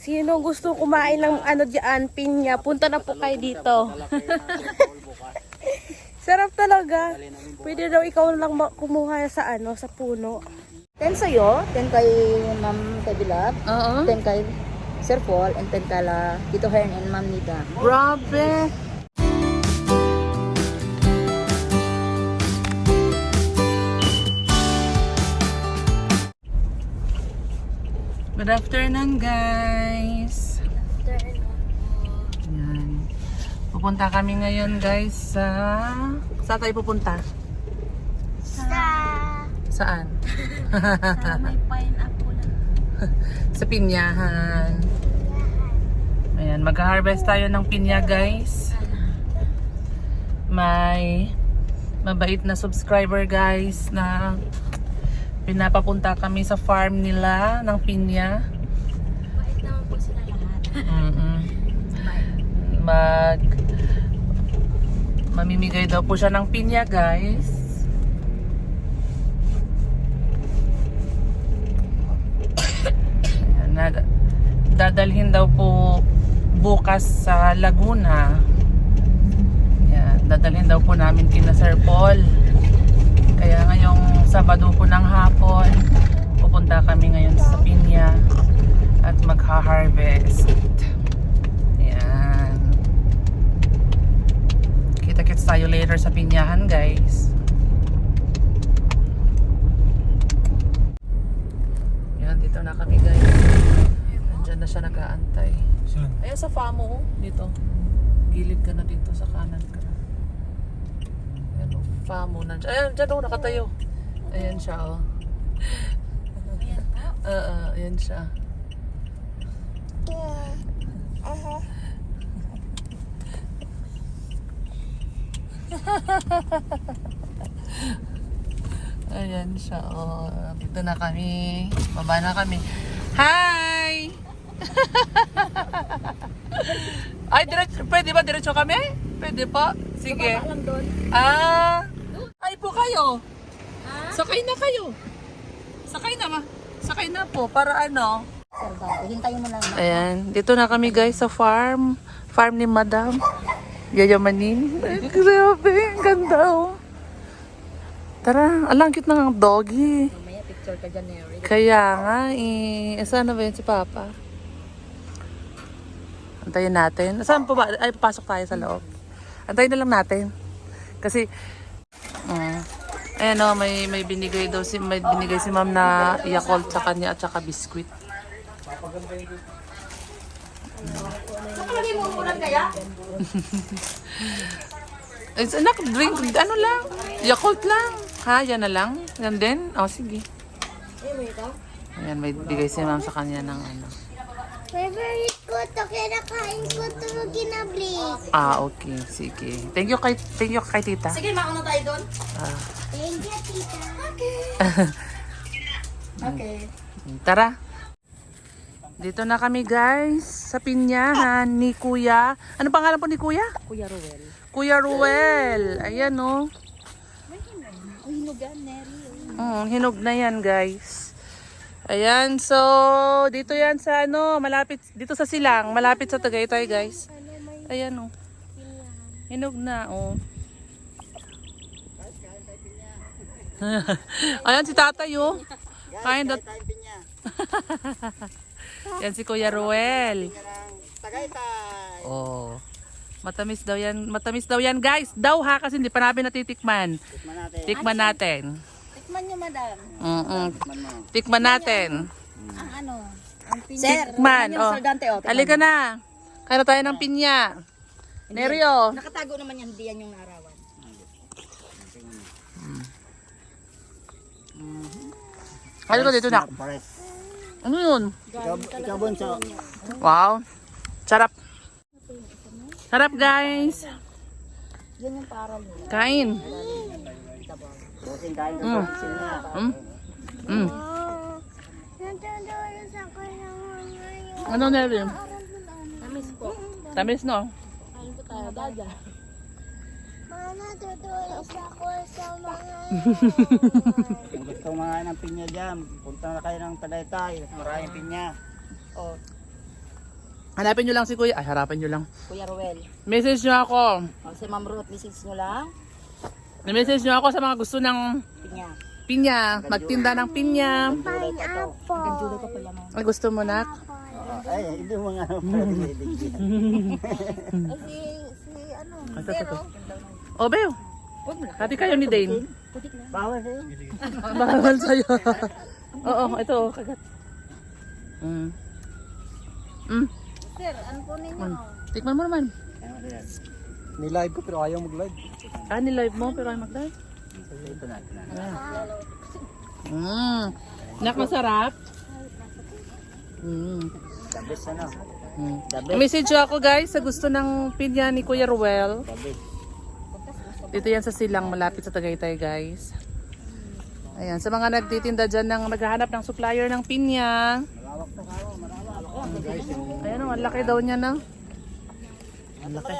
Sino gusto kumain ng ano diyan, pinya, punta na po kayo dito. Sarap talaga. Pwede daw ikaw lang kumuha sa ano, sa puno. 10 sa'yo, 10 kay Ma'am kay Bilab, Oo. 10 kay Sir Paul, and 10 kala Tito Hern and Ma'am Nida. Grabe. Good afternoon, guys. Yan. Pupunta kami ngayon, guys, sa... Saan tayo pupunta? Sa, Saan? sa may pineapple. sa pinyahan. Ayan, mag-harvest tayo ng pinya, guys. May mabait na subscriber, guys, na pinapapunta kami sa farm nila ng pinya. Bait naman po sila lahat. Mm-mm. Mag mamimigay daw po siya ng pinya, guys. Nag- dadalhin daw po bukas sa Laguna. Ayan, dadalhin daw po namin kina Sir Paul. Kaya ngayong Sabado po ng hapon, pupunta kami ngayon sa Pinya at magha-harvest. Ayan. Kita-kits tayo later sa Pinyahan, guys. Yan, dito na kami, guys. Diyan na siya nag-aantay. Saan? Ayan sa famo, oh. Dito. Gilid ka na dito sa kanan ka. Ayan, oh. Famo na. Ayan, dyan, oh. Nakatayo. Ayan siya, oh. Ayan po. Oo, ayan siya. Ayan siya. Oh, dito na kami. Baba na kami. Hi! Ay, diretso, pwede ba diretso kami? Pwede po? Sige. Ah, ay po kayo. Sakay na kayo. Sakay na ma. Sakay na po para ano. Sir hintayin mo lang. na. Ayan, dito na kami guys sa farm. Farm ni Madam. Yayamanin. Ay, grabe, ang ganda oh. Tara, alang cute ng doggy. Mamaya picture ka dyan, Mary. Kaya nga eh. Saan na ba yun si Papa? Antayin natin. Saan po ba? Ay, pasok tayo sa loob. Antayin na lang natin. Kasi, mm, ayan o, may, may binigay daw si, may binigay si ma'am na Yakult sa kanya at saka biskuit. Ay, anak, drink, ano lang, Yakult lang. Ha, yan na lang? Yan din? O, sige. Ayan, may bigay si ma'am sa kanya ng ano. Favorite ko to, kinakain ko to ginabli. Ah, okay. Sige. Thank you kay, thank you kay tita. Sige, mauna tayo doon. Ah, Thank you, tita. Okay. Okay. tara. Dito na kami guys sa pinyahan ni Kuya. Ano pangalan po ni Kuya? Kuya Ruel. Kuya Ruel. Ayan oh. Uy, hinugan, Mary. Mm, hinog na yan guys. Ayan, so dito yan sa ano, malapit dito sa Silang, malapit sa Tagaytay guys. Ayan oh. Hinog na oh. Ayan si tatay oh. Kain dat. yan si Kuya Ruel. Oh. Matamis daw yan. Matamis daw yan guys. Daw ha kasi hindi pa namin natitikman. Tikman natin. Tikman natin. Tikman niyo, madam. Tikman mo. Tikman natin. Ang ano? Ang pinya. Tikman. Oh. Oh. Halika na. Kaya tayo ng pinya. Neryo. Nakatago naman yan, hindi yan yung naarawan. Ano ko dito na? Ano yun? Ikaw, bunso. Wow. Sarap. Sarap guys. Yan yung paral niya. Kain. Busing kain Mm. niya. Mm. Mm. Ko ng mga yun. Ano? Tamis po. Tamis no? Ayun po tayo, dada. Natutulog ako sa mga Kung gusto mga ng pinya dyan, punta na kayo ng Tagaytay. Maraming pinya. Oh. Hanapin nyo lang si Kuya. Ay, harapin nyo lang. Kuya Ruel. Message nyo ako. O, si Ma'am Ruth, message nyo lang. Message nyo ako sa mga gusto ng Pinya. pinya. Magtinda ng pinya. Pala mo. Ay, gusto mo na? Ay, hindi mo nga pwede bigyan. Ay, si, si ano, ito, ito. O, Beo. Hati kayo ni Dane. Bawal sa'yo. Bawal sa'yo. Oo, ito. oh, Kagat. Mm. Mm. sir, ano po ninyo? Mm. Tikman mo naman. Nilive ko pero ayaw mag-live. Ah, ni-live mo pero ay mag-live. Ito na, ito na. Mm. Nak, masarap. Mm. The best ano? Mm. The best. Message ako guys sa gusto ng pinya ni Kuya Ruel. The best. Dito yan sa silang malapit sa Tagaytay guys. Ayan, sa mga nagtitinda dyan ng maghahanap ng supplier ng pinya. Ayan o, ang laki daw niya na. Ang laki.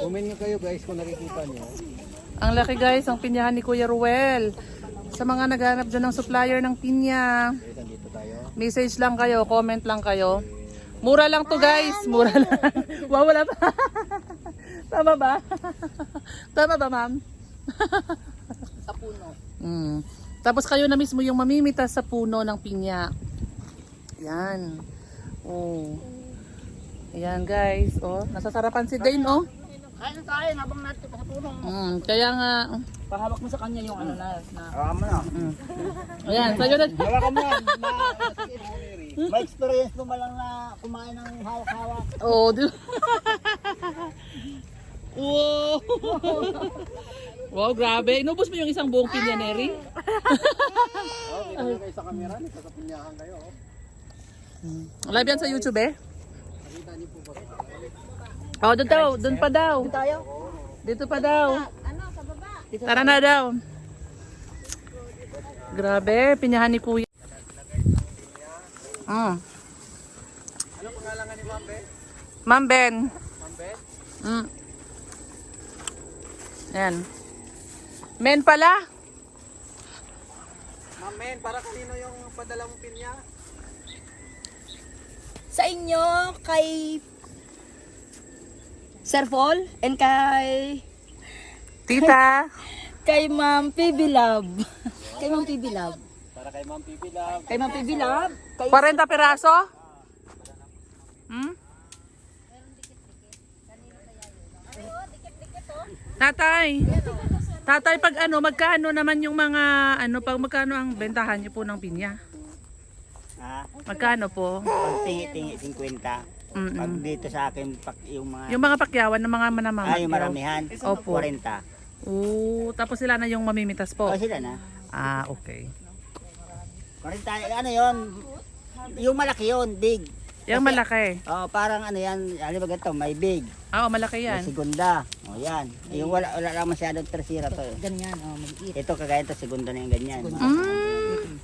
Comment nyo kayo guys kung nakikita nyo. Ang laki guys, ang pinyahan ni Kuya Ruel. Sa mga naghahanap dyan ng supplier ng pinya. Message lang kayo, comment lang kayo. Mura lang to guys, mura lang. wow, wala pa. Tama ba? Tama ba ma'am? Sa puno. Mm. Tapos kayo na mismo yung mamimitas sa puno ng pinya. Yan. Oh. Ayan guys, oh, nasasarapan si Dane oh. Kain tayo habang natin sa puno. Mm, kaya nga Pahawak mo sa kanya yung ano na. na Hawakan mo na. ayan, sa'yo na. Hawakan mo na. Ma- May experience mo malang na kumain ng hawak-hawak. Oh, di Wow! wow, grabe. Inubos mo yung isang buong pinya, Neri. Oh, kita kayo sa camera, nagkakapinyahan kayo. oh. Live yan sa YouTube eh. Oh, doon daw. Doon pa daw. tayo. Dito pa daw. Ano, sa baba? Tara na daw. Grabe, pinyahan ni Kuya. Mm. Ano pangalan nga ni Ma'am Ben? Ma'am Ben. Ma'am Ben? Mm. Yan. Men pala. Ma'am Ben, para kanino yung padala mong pinya? Sa inyo, kay Sir Paul and kay Tita. kay Ma'am PB Love. kay Ma'am PB Love. Para kay Ma'am Pipi Love. Kay Ma'am PB Love. Kay 40 piraso? Hmm? Tatay. Tatay, pag ano, magkano naman yung mga, ano, pag magkano ang bentahan niyo po ng pinya? Ha? Magkano po? Pag tingi-tingi 50. Pag Mm-mm. dito sa akin, pak, yung mga... Yung mga pakyawan ng mga manamamagyaw. Ay, yung maramihan. Opo. 40. Oo, tapos sila na yung mamimitas po. O, sila na. Ah, okay. 40, ano yun? Yung malaki yun, big. Yung malaki. Oh, parang ano yan, ano ba ganito, may big. Ah, oh, malaki May yan. segunda. O yan. Yung wala, wala lang masyadong tercira to. eh. ganyan, oh, maliit. Ito kagaya ito, segunda na yung ganyan. Mm.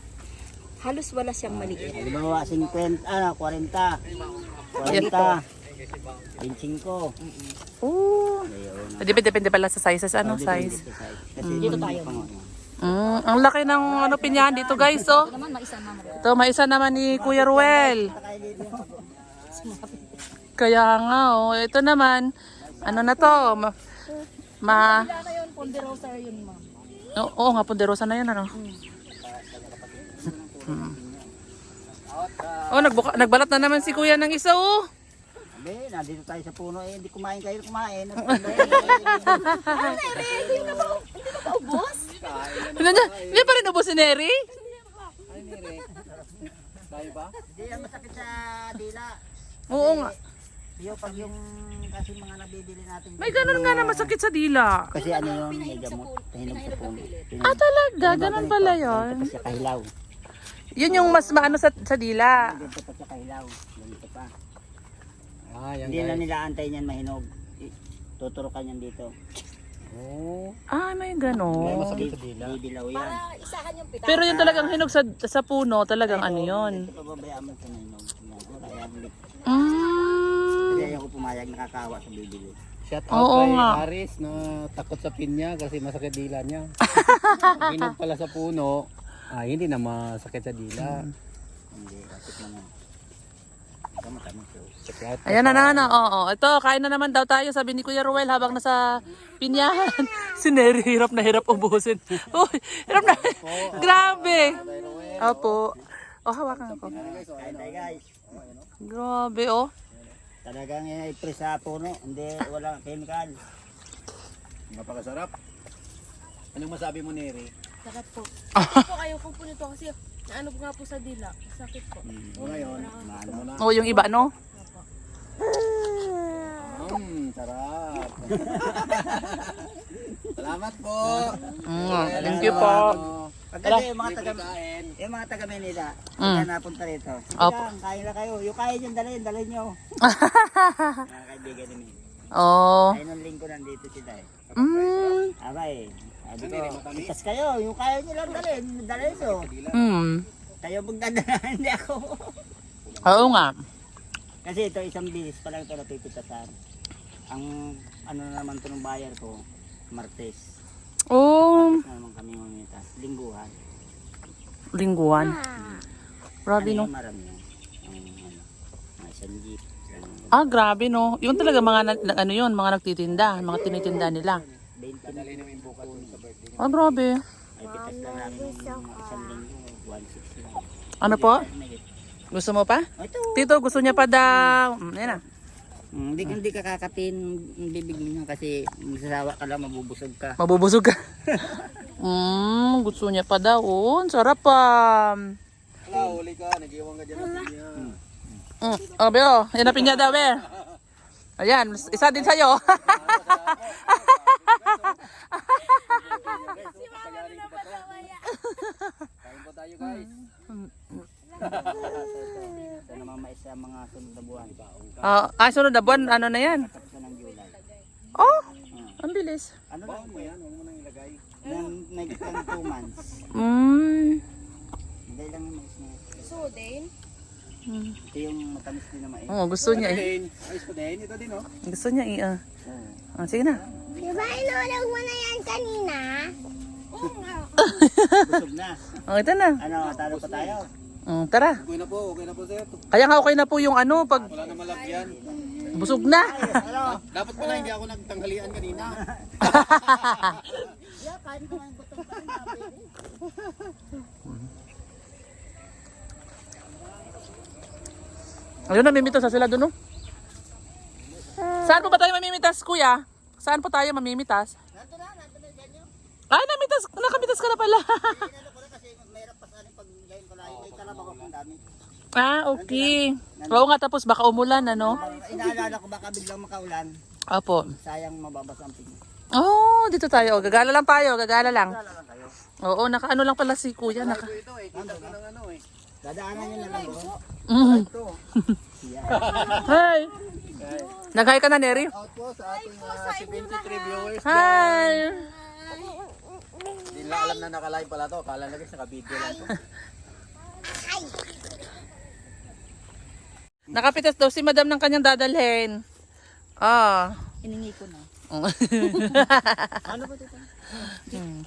Halos wala siyang maliit. Halimbawa, 50, ano, 40. 40. 25. Oo. Ayun. Depende, depende pala sa sizes. Ano Oh, size? Kasi Dito yung tayo. pang- Mm, ang laki ng ano pinyahan dito guys, oh. Ito maisa naman. Ito, may isa naman ni Kuya Ruel. Kaya nga, oh. Ito naman, ano na to? Ma, ma na yun, Ponderosa yun, ma'am. Oo oo nga, ponderosa na yun, ano? Mm. Oh, nagbuka, nagbalat na naman si Kuya ng isa, oh. Sabi, nandito tayo sa puno eh, hindi kumain kayo, kumain. Ano na? Hindi pa rin ubos si Neri? Tayo ba? Hindi yan masakit sa dila. Oo nga. Yung pag yung kasi mga nabibili natin. May ganun nga na masakit sa dila. Kasi ano yun, may gamot, pahinog sa puno. Ah, talaga? Ganun pala yun. Kasi kahilaw. Yun yung mas maano sa, sa dila. Ganito pa sa kahilaw. Ganito pa. Ah, yan Hindi na nila antay niyan mahinog. Tuturukan yan dito. Oh. Ah, may ganon. Bibilaw yan. Isahan yung pita. Pero yung talagang hinog sa, sa puno, talagang ano yun. Ito pababayaan mo sa mahinog. Yan. Kaya. Mm. Kasi ayaw ko pumayag nakakawa sa bibili. Shout Oo out kay nga. Aris na takot sa pinya kasi masakit dila niya. Ginog pala sa puno, ay hindi na masakit sa dila. Hindi, kapit naman. Tama, tama po. Ayan na na na. Oo, ito, kain na naman daw tayo. Sabi ni Kuya Ruel habang nasa pinyahan. si Neri, hirap na hirap ubusin. Uy, hirap na. Grabe. Opo. Oh, hawakan ako. Kain tayo guys. Grabe, oh. Talagang pre sa puno. Hindi, walang chemical. Napakasarap. Anong masabi mo, Neri? Sarap po. po ayaw ko po nito kasi naano po nga po sa dila. Sakit po. O ngayon, Ano na? Oh, yung iba, no? Mmm, sarap. Salamat po. Mm, thank you po. Pagka yung mga taga Kain. yung mga taga Manila, Mm. mm. napunta rito. Opo. Opo. Kain na kayo. Yung kaya nyo, dalhin, dalhin nyo. mga kaibigan ni Mimi. Oh. Kaya nung linggo nandito sila eh. Mm. Abay, sabi ko, ikas kayo. Yung kaya nyo lang dalhin, dalhin nyo. Mm. Kayo magdadala, hindi ako. Oo nga. Kasi ito, isang bilis pa lang ito napipitasan. Ang ano na naman ito ng bayar ko, Martes. Oh, Na naman kami mamita. Lingguhan. lingguhan. Grabe, no? marami yun? Ang ano, mga isang jeep. Ah, grabe, no? Yung talaga mga, na, na- ano yun, mga nagtitinda, mga tinitinda nila. 20 na Ah, grabe. Ay, pitas lang namin ng mga isang linggo. 1.6 lang. Ano po? May- Gusto mo pa? Ito. Tito, gusto niya pa daw. Mm, yan na. Hmm, Hindi hindi ka kakatin ang bibig mo kasi masasawa ka lang mabubusog ka. Mabubusog ka. mm, gusto niya pa daw. Oh, ang sarap pa. Wala, huli ka. Nag-iwan ka dyan ng pinya. Mm. Oh, Beo, yan na pinya daw, Be. Ayan, isa din sa'yo. Kain po tayo, guys. Ito naman mais sa mga sunod na buwan. Ah, ah, sunod na buwan, ano na yan? Tapos na ng July. Oh, ang bilis. Ano lang Baon mo yan, huwag mo nang ilagay. Nang may kitang 2 months. Mm. Hindi lang yung mais niya. So, din. Ito yung matamis din na mais. Oh, gusto niya eh. Ayos pa din. Ito din, oh. Gusto niya eh. ah. Oo. Ah, sige na. Di ba inulog mo na yan kanina? Busog na. Oh, ito na. Ano, talo pa tayo? Mm, tara. Okay na po, okay na po, sir. Kaya nga okay na po yung ano, pag Wala na malagyan. busog na. Dapat pala hindi ako nagtanghalian kanina. Ayun, namimitas na sila doon, no? Saan po ba tayo mamimitas, kuya? Saan po tayo mamimitas? Ay, namitas, nakamitas ka na pala. ah, okay. Oo nga, tapos baka umulan, ano? Inaalala ko baka biglang makaulan. Opo. Sayang mababasa ang pigment. Oh, dito tayo. Gagala lang tayo, gagala lang. Oo, nakaano lang pala si kuya. Naka... Ito eh, kita ko ng ano eh. Dadaanan nyo na lang oh. bro. Mm. Ito. Hi! Nag-hi ka na, Neri? Out po sa ating uh, 73 viewers. Hi! Hindi nila alam na naka-live pala to. Kala na guys, naka-video lang to. Nakapitas daw si madam ng kanyang dadalhin. Ah. Hiningi ko na. Oh. Ano ba dito?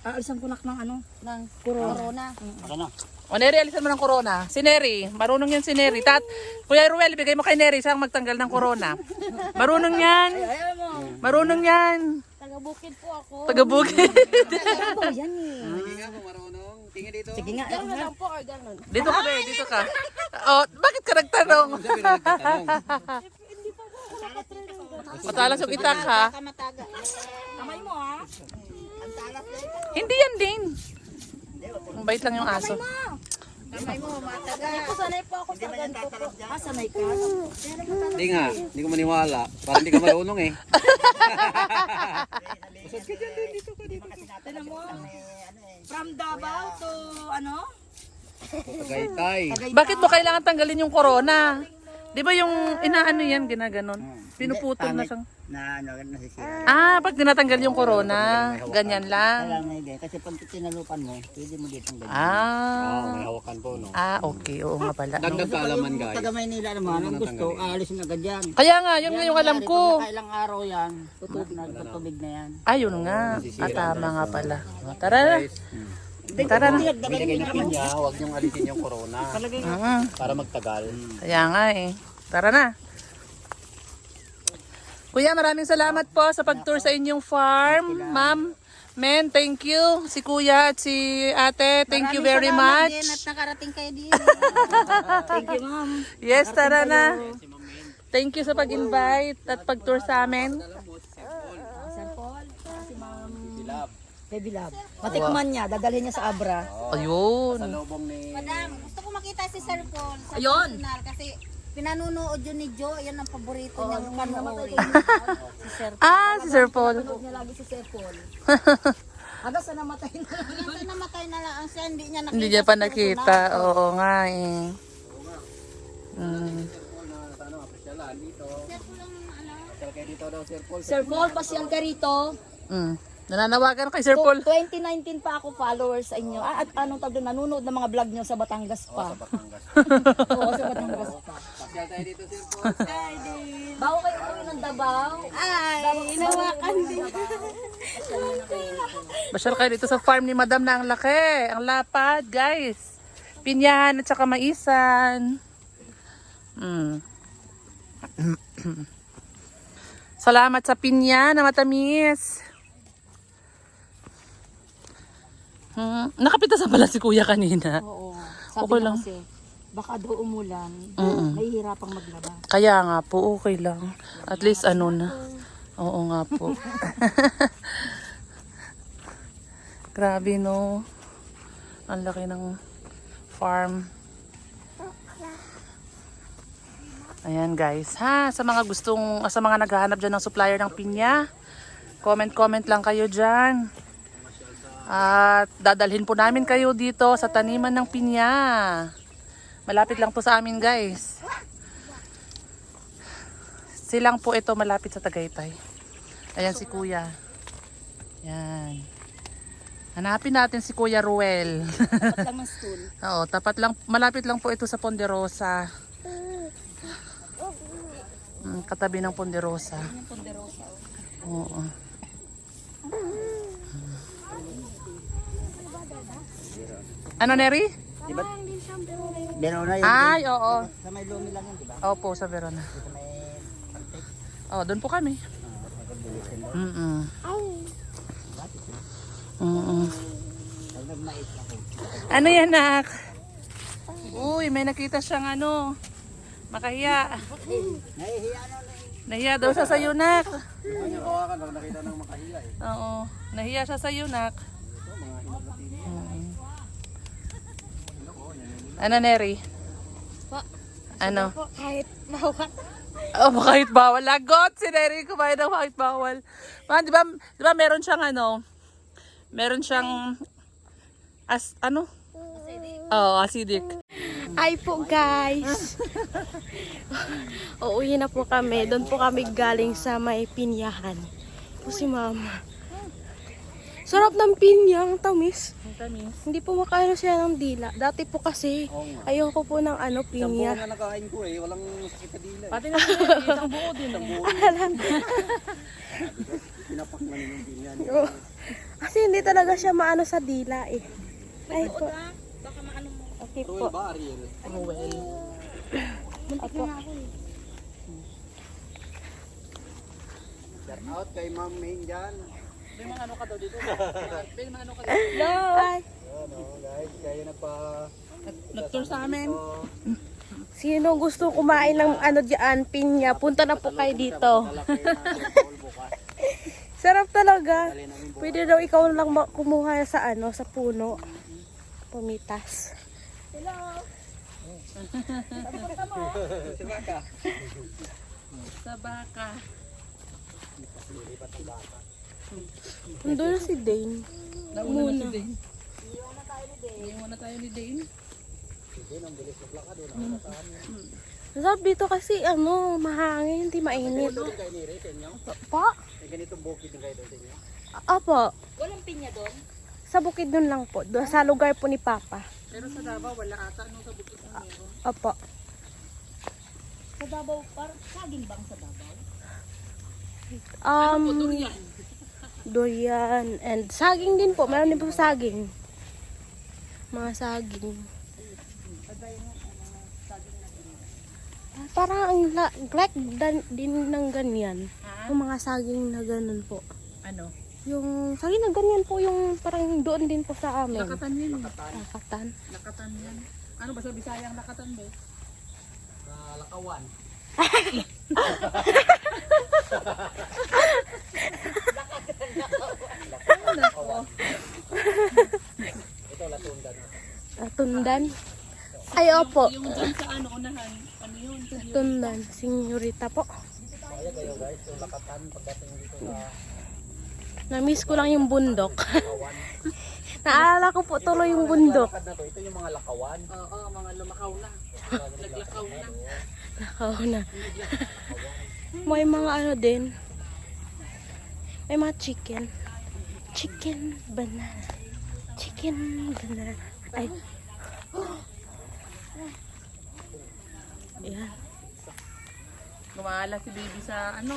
Aalisan ko nak ng ano, ng corona. Okay na. O Neri, alisan mo ng corona. Si Neri, marunong yan si Neri. Tat, Kuya Ruel, bigay mo kay Neri siyang magtanggal ng corona. Marunong yan. Marunong yan. Taga-bukid po ako. Taga-bukid. Ano yan eh. Tingin dito. Sige nga. Gano'n lang po or gano'n. Dito ka, be, dito ka. Oh, bakit ka nagtanong? Sabi na nagtatanong. Matalas yung itak ha. Kamay mo ha. Hindi yan din. Ang bait lang yung aso. Kamay mo, mataga. Ako sanay po ako sa ganito po. Ah, sanay ka. Hindi nga, hindi ko maniwala. Parang hindi ka marunong eh. From Davao to ano? Tagaytay. Bakit mo kailangan tanggalin yung corona? Di ba yung inaano yan, ginaganon? Pinuputol na siyang... Na ano, nasisira. Ah, pag tinatanggal yung corona, ganyan lang. Kailangan na hindi. Kasi pag tinalupan mo, pwede mo dito ganyan. Oo, Ah. may hawakan po, no? Ah, okay. Oo nga pala. no? Dagdag kaalaman, guys. Taga Maynila naman, ang gusto, aalisin agad yan. Kaya nga, yun nga yung alam ko. Ilang araw yan, tutubig na, tutubig na yan. Ayun nga. Ah, tama nga pala. O, Tara na. Tara na. Bigay na pinya, huwag niyong alisin yung corona. Mm, Para magtagal. Kaya nga eh. Tara na. Kuya, maraming salamat po sa pag-tour sa inyong farm. Ma'am, men, thank you. Si kuya at si ate, thank you very much. at nakarating kayo din. Thank you, ma'am. Yes, tara na. Thank you sa pag-invite at pag-tour sa amin. Sir Paul, si ma'am. Baby Love. Matikman niya, dadalhin niya sa Abra. Ayun. Lobong ni... Madam, gusto ko makita si Sir Paul sa Ayun. personal kasi pinanunood yun ni Joe. Yan ang paborito niyang panoorin. Si Sir Ah, si Sir Paul. Paul. niya lagi si Sir Paul. Hanggang sa namatay na. Nasa namatay na lang ang siya, hindi niya nakita. Hindi niya pa sa nakita. Oo nga eh. Mm. Ano, apesyalan dito. Asyal kayo dito daw, Sir Paul. Sir Paul, pasyal ka rito. Mm. Nananawagan kay Sir Paul. 2019 pa ako followers sa inyo. Ah, at anong tawag doon? Nanonood ng mga vlog nyo sa Batangas pa. Batangas. Oo, sa Batangas pa. Asyal tayo dito, Sir Paul. Bago kayo uwi ng Davao. Ay, inawakan din. Basyal kayo dito sa farm ni Madam na ang laki. Ang lapad, guys. Pinyan at saka maisan. Mm. Salamat sa pinya na matamis. Hmm. Nakapitas pala si kuya kanina. Oo. Sabi Okay lang. kasi, baka daw umulan, Mm-mm. nahihirapang maglaba. Kaya nga po, okay lang. At least ano na. Oo nga po. Grabe no. Ang laki ng farm. Ayan guys, ha, sa mga gustong, sa mga naghahanap dyan ng supplier ng pinya, comment-comment lang kayo dyan. At dadalhin po namin kayo dito sa taniman ng pinya. Malapit lang po sa amin guys. Silang po ito malapit sa Tagaytay. Ayan si Kuya. Yan. Hanapin natin si Kuya Ruel. Ba't lang ng stool? Oo, tapat lang, malapit lang po ito sa Ponderosa. Mm, katabi ng Ponderosa. Yung ponderosa. Oo. Ano, Neri? Verona yun. Ay, oo. Sa may lumi lang yun, di ba? Opo, sa Verona. Sa may pantik. Oh, doon po kami. Mm-mm. Mm-mm. Pag nagmait ako. Ano yan, nak? Uy, may nakita siyang ano. Makahiya. Nahihiya na na. Nahiya daw siya sa'yo, nak. Hindi niya kawakan pag nakita ng makahiya eh. Oo. Nahiya siya sa'yo, nak. Ito, mga hinog na tini. Mm. Ano, Neri? Ano? Kahit bawat. Oh, kahit bawal. Lagot si Neri kumain ng kahit bawal. Man, di ba, di ba meron siyang ano? Meron siyang as ano? Oo, oh, acidic. Ay po guys. Uuwi na po kami. Doon po kami galing sa may pinyahan. Po si mama. Sarap ng pinya, ang tamis. Ang tamis. Hindi po makaano siya ng dila. Dati po kasi, Oo nga. ayoko po ng ano, Isang buo pinya. nga nakain ko eh. Walang sakit sa dila eh. Pati na isang buo din. eh. Pinapak na yung pinya. Oo. Kasi hindi talaga siya maano sa dila eh. Ay po. Okay Ruel po. ba, Ariel? Ruel. Apo. Shout out kay Ma'am Main dyan. May mga ano ka daw dito. May mga ano ka daw. Hello. Ay. Ano guys, kayo nagpa... Nag-tour sa amin. Sino gusto kumain ng ano diyan, pinya, punta na po kayo dito. na. Sarap talaga. Pwede daw ikaw lang kumuha sa ano, sa puno. Pumitas. Si Baka. Sa baka. Nandun na si Dane. Nauna na si Dane. Iwan na tayo ni Dane. Sarap dito kasi ano, mahangin, hindi mainit. Doon ni? Pa? May ganitong bukid din kayo doon sa inyo? Apo, Walang pinya doon? sa bukid nun lang po. Doon, sa lugar po ni Papa. Pero sa Davao, wala ata. Ano sa bukid ng meron? Apo. Sa Davao, parang saging bang sa Davao? Um, Durian. Durian. And saging din po. Meron din po saging. Mga saging. parang ang like dan, din ng ganyan. Yung mga saging na ganun po. Ano? Yung saging na ganyan po yung parang doon din po sa amin. Lakatan yun. Lakatan. Lakatan yan. Ano ba sa Bisayang lakatan ba? lakawan. Latundan. Ay, opo. Yung dyan sa ano, unahan. Ano yun? Latundan. Senyorita po. Na-miss ko lang yung bundok. Naalala ko po tuloy yung bundok. Ito yung mga lakawan. Oo, mga lumakaw na. Naglakaw na. Nakaw na. May mga ano din. May mga chicken. Chicken banana. Chicken banana. Ay. Ayan. Gumala si baby sa ano?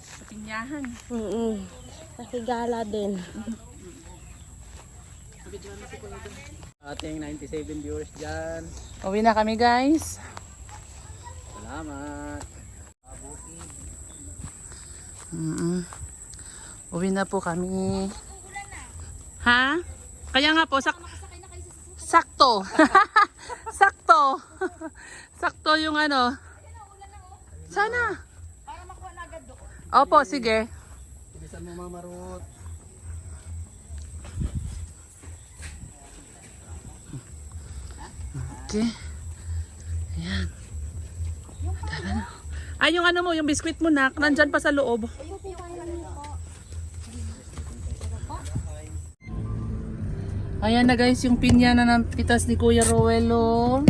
Sa pinyahan. Mm Nakigala din. Ating 97 viewers dyan. Uwi na kami guys. Salamat. Mm Uwi na po kami. Ha? Kaya nga po, sak sakto. sakto. sakto yung ano. Sana. Opo, sige. Bilisan mo Mama Ruth. Okay. Ayan. Tara na. Ay, yung ano mo, yung biskwit mo na, nandyan pa sa loob. Ayan na guys, yung pinya na ng pitas ni Kuya Rowelo.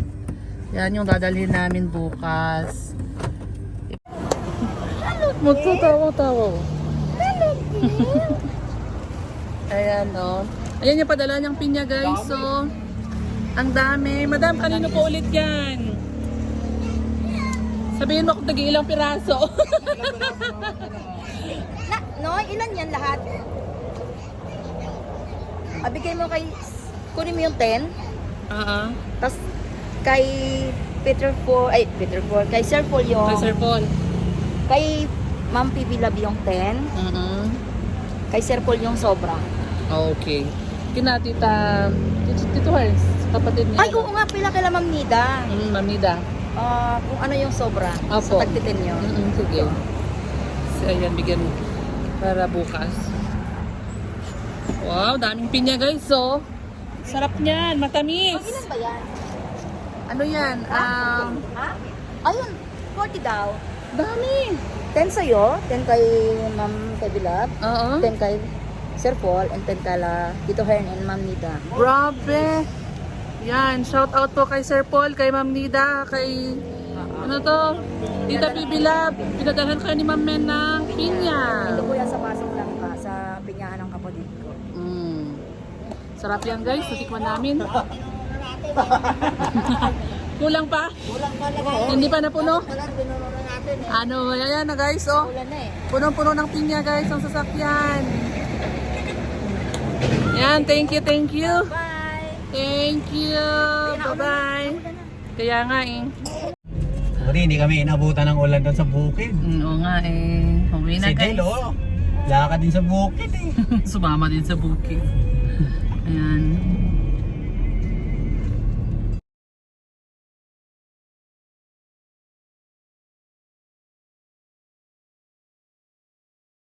Yan yung dadalhin namin bukas. Magtatawa-tawa. Ayan o. Ayan yung padala niyang pinya guys. So, ang dami. Madam, kanino po ulit yan? Sabihin mo kung tagi ilang piraso. Na, no, ilan yan lahat? Abigay mo kay, kunin mo yung 10. Oo. Tapos kay Peter Paul, ay Peter Paul, kay Sir Paul yung, Kay Sir Paul. kay Ma'am Pipi Lab yung 10. Mhm. Kay Sir Paul yung sobra. Okay. Kina tita, tito, tito Hers, kapatid niya. Ay, oo nga pila kay Ma'am Nida. Mm, Mamida. Ah, kung ano yung sobra. Apo. Sa tagtitin nyo. Mm, sige. So, ayan, bigyan para bukas. Wow, daming pinya guys, so. Sarap niyan, matamis. Ilan ba yan? Ano yan? Um, Ha? Ayun, 40 daw. dami. 10 sa'yo, 10 kay Ma'am kay Bilab, Oo. 10 kay Sir Paul, and 10 kala Tito Hern and Ma'am Nida. Grabe. Yan, shout out po kay Sir Paul, kay Ma'am Nida, kay ano to? Tita Bibilab, pinadalhan kayo ni Ma'am Men ng pinya. Ito po yan sa pasok lang ka, sa pinyahan ng kapatid ko. Mm. Sarap yan guys, natikman namin. Kulang pa? Kulang pa lang. Hindi pa napuno? Wala, binuno na natin eh. Ano, ayan na guys, oh. Ulan na eh. Punong-puno ng pinya guys, ang sasakyan. Yan, thank you, thank you. Bye! Thank you. Bye-bye. Kaya nga eh. Sorry, hindi kami inabutan ng ulan doon sa bukid. Mm, Oo nga eh. Uwi na Si guys. Del, oh. Lakad din sa bukid eh. Sumama din sa bukid. Ayan.